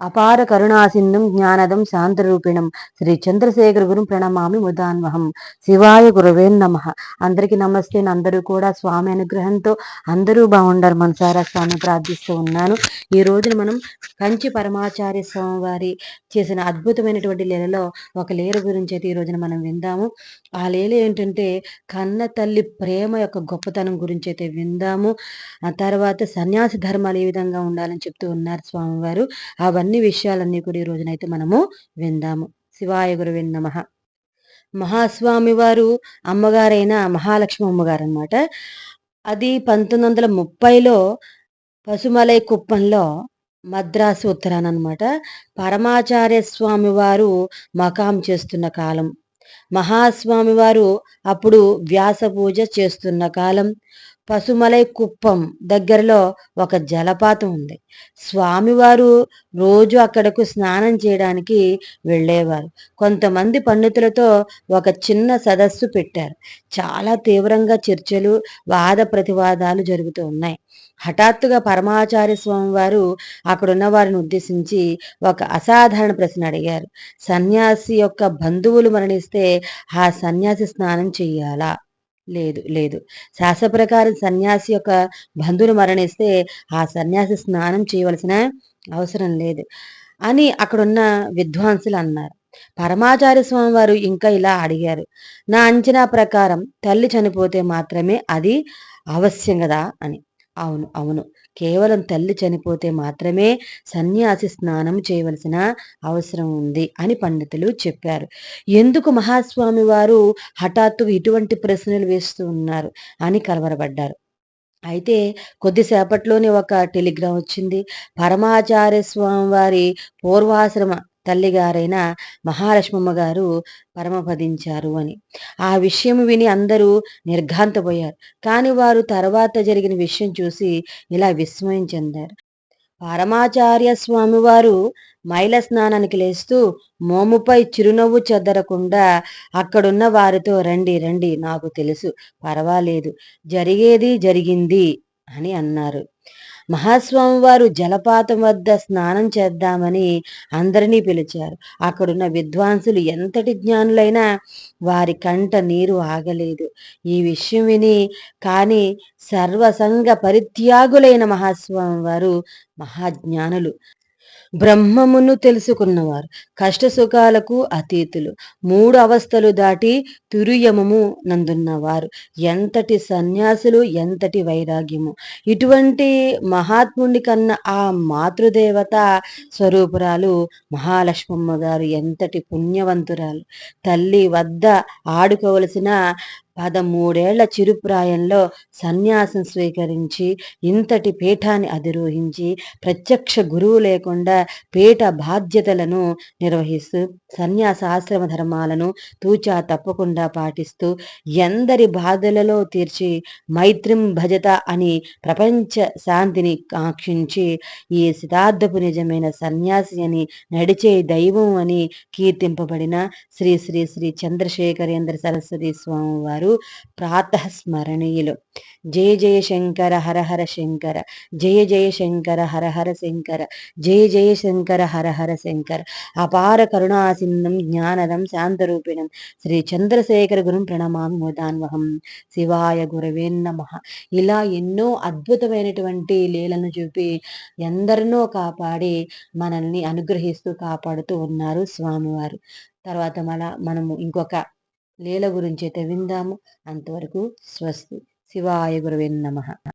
అపార కరుణాసిందం జ్ఞానదం శాంతరూపిణం. శ్రీ చంద్రశేఖర గురు ప్రణమామి ముదాన్వహం. శివాయ గురువే నమ. అందరికీ నమస్తే. అందరూ కూడా స్వామి అనుగ్రహంతో అందరూ బాగుండారు మనసారా స్వామి ప్రార్థిస్తూ ఉన్నాను. ఈ రోజున మనం కంచి పరమాచార్య స్వామి వారి చేసిన అద్భుతమైనటువంటి లీలలో ఒక లీల గురించి అయితే ఈ రోజున మనం విందాము. ఆ లీల ఏంటంటే కన్న తల్లి ప్రేమ యొక్క గొప్పతనం గురించి అయితే విందాము. ఆ తర్వాత సన్యాసి ధర్మాలు ఏ విధంగా ఉండాలని చెప్తూ ఉన్నారు స్వామివారు. అవన్నీ అన్ని విషయాలన్నీ కూడా ఈ రోజునైతే మనము విందాము. శివాయ గురు నమ. మహాస్వామి వారు అమ్మగారైన మహాలక్ష్మి అమ్మగారు అనమాట అది పంతొమ్మిది వందల ముప్పైలో పశుమలై కుప్పంలో మద్రాసు ఉత్తరాన అనమాట పరమాచార్య స్వామి వారు మకాం చేస్తున్న కాలం. మహాస్వామి వారు అప్పుడు వ్యాస పూజ చేస్తున్న కాలం. పసుమలై కుప్పం దగ్గరలో ఒక జలపాతం ఉంది. స్వామివారు రోజు అక్కడకు స్నానం చేయడానికి వెళ్ళేవారు. కొంతమంది పండితులతో ఒక చిన్న సదస్సు పెట్టారు. చాలా తీవ్రంగా చర్చలు వాద ప్రతివాదాలు జరుగుతూ ఉన్నాయి. హఠాత్తుగా పరమాచార్య స్వామి వారు అక్కడున్న వారిని ఉద్దేశించి ఒక అసాధారణ ప్రశ్న అడిగారు. సన్యాసి యొక్క బంధువులు మరణిస్తే ఆ సన్యాసి స్నానం చెయ్యాలా లేదు లేదు. శాస్త్ర ప్రకారం సన్యాసి యొక్క బంధువులు మరణిస్తే ఆ సన్యాసి స్నానం చేయవలసిన అవసరం లేదు. అని అక్కడున్న విద్వాంసులు అన్నారు. పరమాచార్య స్వామి వారు ఇంకా ఇలా అడిగారు. నా అంచనా ప్రకారం తల్లి చనిపోతే మాత్రమే అది అవశ్యం కదా అని. అవును అవును. కేవలం తల్లి చనిపోతే మాత్రమే సన్యాసి స్నానం చేయవలసిన అవసరం ఉంది అని పండితులు చెప్పారు. ఎందుకు మహాస్వామి వారు హఠాత్తుగా ఇటువంటి ప్రశ్నలు వేస్తూ ఉన్నారు అని కలవరపడ్డారు. అయితే కొద్దిసేపట్లోనే ఒక టెలిగ్రామ్ వచ్చింది. పరమాచార్య స్వామి వారి పూర్వాశ్రమ తల్లిగారైన మహాలక్ష్మమ్మ గారు పరమపదించారు అని. ఆ విషయం విని అందరూ నిర్ఘాంతపోయారు. కానీ వారు తర్వాత జరిగిన విషయం చూసి ఇలా విస్మయం చెందారు. పరమాచార్య స్వామివారు మైల స్నానానికి లేస్తూ మోముపై చిరునవ్వు చెదరకుండా అక్కడున్న వారితో రండి రండి నాకు తెలుసు పర్వాలేదు జరిగేది జరిగింది అని అన్నారు. మహాస్వామి వారు జలపాతం వద్ద స్నానం చేద్దామని అందరినీ పిలిచారు. అక్కడున్న విద్వాంసులు ఎంతటి జ్ఞానులైనా వారి కంట నీరు ఆగలేదు. ఈ విషయం విని కానీ సర్వసంగ పరిత్యాగులైన మహాస్వామి వారు మహాజ్ఞానులు. బ్రహ్మమును తెలుసుకున్నవారు కష్ట సుఖాలకు అతీతులు. మూడు అవస్థలు దాటి తురియమము నందున్నవారు. ఎంతటి సన్యాసులు ఎంతటి వైరాగ్యము. ఇటువంటి మహాత్ముని కన్న ఆ మాతృదేవత స్వరూపురాలు మహాలక్ష్మమ్మ గారు ఎంతటి పుణ్యవంతురాలు. తల్లి వద్ద ఆడుకోవలసిన పదమూడేళ్ళ చిరుప్రాయంలో సన్యాసం స్వీకరించి ఇంతటి పీఠాన్ని అధిరోహించి ప్రత్యక్ష గురువు లేకుండా పీఠ బాధ్యతలను నిర్వహిస్తూ సన్యాసాశ్రమ ధర్మాలను తూచా తప్పకుండా పాటిస్తూ ఎందరి బాధలలో తీర్చి మైత్రిం భజత అని ప్రపంచ శాంతిని కాంక్షించి ఈ సిద్ధార్థపు నిజమైన సన్యాసి అని నడిచే దైవం అని కీర్తింపబడిన శ్రీ శ్రీ శ్రీ చంద్రశేఖరేంద్ర సరస్వతి స్వామి వారు వారు ప్రాతస్మరణీయులు. జయ జయ శంకర హర హర శంకర జయ జయ శంకర హర హర శంకర జయ జయ శంకర హర హర శంకర. అపార కరుణాసిందం జ్ఞానదం శాంతరూపిణం శ్రీ చంద్రశేఖర గురుం ప్రణమామి ముదాన్వహం శివాయ గురవే నమ. ఇలా ఎన్నో అద్భుతమైనటువంటి లీలను చూపి ఎందరినో కాపాడి మనల్ని అనుగ్రహిస్తూ కాపాడుతూ ఉన్నారు స్వామివారు. తర్వాత మళ్ళా మనము ఇంకొక లీల గురించి అయితే విందాము. అంతవరకు స్వస్తి. శివాయ గురవే నమ.